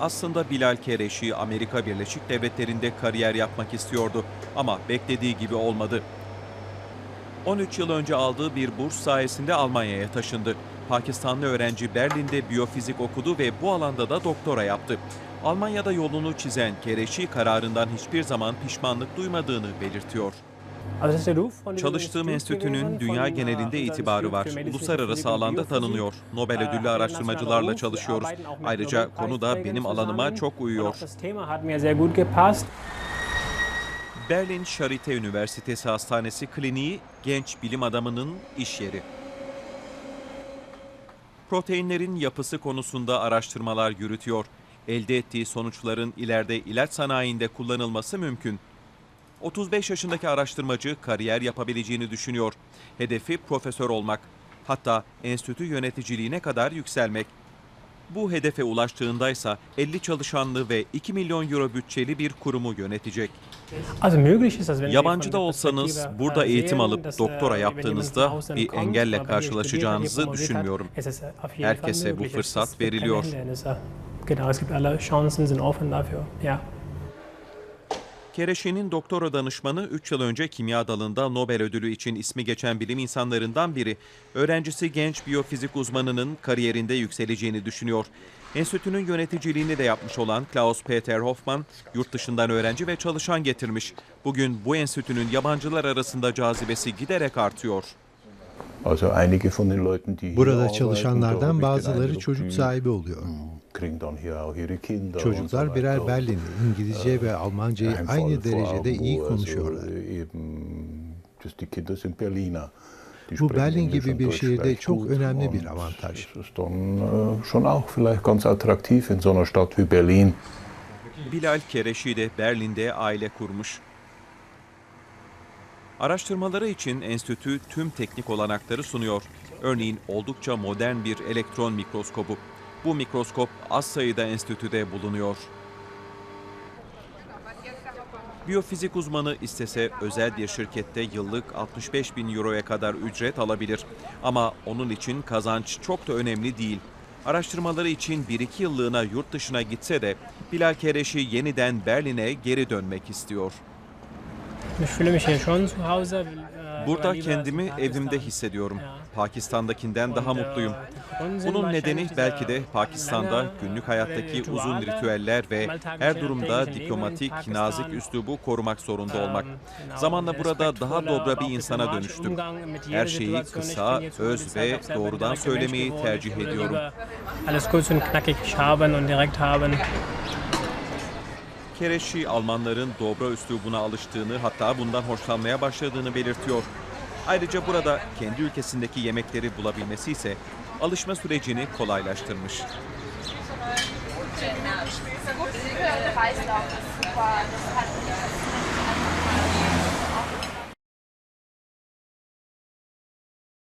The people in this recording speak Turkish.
Aslında Bilal Kereşi Amerika Birleşik Devletleri'nde kariyer yapmak istiyordu ama beklediği gibi olmadı. 13 yıl önce aldığı bir burs sayesinde Almanya'ya taşındı. Pakistanlı öğrenci Berlin'de biyofizik okudu ve bu alanda da doktora yaptı. Almanya'da yolunu çizen Kereşi kararından hiçbir zaman pişmanlık duymadığını belirtiyor. Çalıştığım enstitünün dünya genelinde itibarı var. Uluslararası alanda tanınıyor. Nobel ödüllü araştırmacılarla çalışıyoruz. Ayrıca konu da benim alanıma çok uyuyor. Berlin Charité Üniversitesi Hastanesi kliniği genç bilim adamının iş yeri. Proteinlerin yapısı konusunda araştırmalar yürütüyor. Elde ettiği sonuçların ileride ilaç sanayinde kullanılması mümkün. 35 yaşındaki araştırmacı kariyer yapabileceğini düşünüyor. Hedefi profesör olmak. Hatta enstitü yöneticiliğine kadar yükselmek. Bu hedefe ulaştığındaysa 50 çalışanlı ve 2 milyon euro bütçeli bir kurumu yönetecek. Yabancı da olsanız burada eğitim alıp doktora yaptığınızda bir engelle karşılaşacağınızı düşünmüyorum. Herkese bu fırsat veriliyor. Genau, es gibt alle Chancen sind offen dafür. Ja. Kereşi'nin doktora danışmanı 3 yıl önce kimya dalında Nobel ödülü için ismi geçen bilim insanlarından biri. Öğrencisi genç biyofizik uzmanının kariyerinde yükseleceğini düşünüyor. Enstitünün yöneticiliğini de yapmış olan Klaus Peter Hoffmann, yurt dışından öğrenci ve çalışan getirmiş. Bugün bu enstitünün yabancılar arasında cazibesi giderek artıyor. Also einige von den Leuten, die hier Burada çalışanlardan bazıları çocuk sahibi oluyor. Çocuklar birer. Berlinli, İngilizce ve Almancayı Ein aynı derecede iyi also konuşuyorlar. Berliner. Die Bu Berlin gibi bir şehirde çok önemli bir avantaj. Schon auch vielleicht ganz attraktiv in so einer Stadt wie Berlin. Bilal Kereşi de Berlin'de aile kurmuş. Araştırmaları için enstitü tüm teknik olanakları sunuyor. Örneğin oldukça modern bir elektron mikroskobu. Bu mikroskop az sayıda enstitüde bulunuyor. Biyofizik uzmanı istese özel bir şirkette yıllık 65 bin euroya kadar ücret alabilir. Ama onun için kazanç çok da önemli değil. Araştırmaları için 1-2 yıllığına yurt dışına gitse de Bilal Kereşi yeniden Berlin'e geri dönmek istiyor. Äh, Burada kendimi evimde hissediyorum. Pakistan'dakinden daha äh, mutluyum. Bunun nedeni belki de Pakistan'da günlük äh, hayattaki uzun ritüeller ve her durumda diplomatik, nazik üslubu korumak zorunda olmak. Ähm, Zamanla burada daha dobra bir insana dönüştüm. Her şeyi kısa, öz ve doğrudan söylemeyi tercih ediyorum. Alles kurz und knackig haben und direkt haben. Kereşi Almanların dobra üslubuna alıştığını hatta bundan hoşlanmaya başladığını belirtiyor. Ayrıca burada kendi ülkesindeki yemekleri bulabilmesi ise alışma sürecini kolaylaştırmış.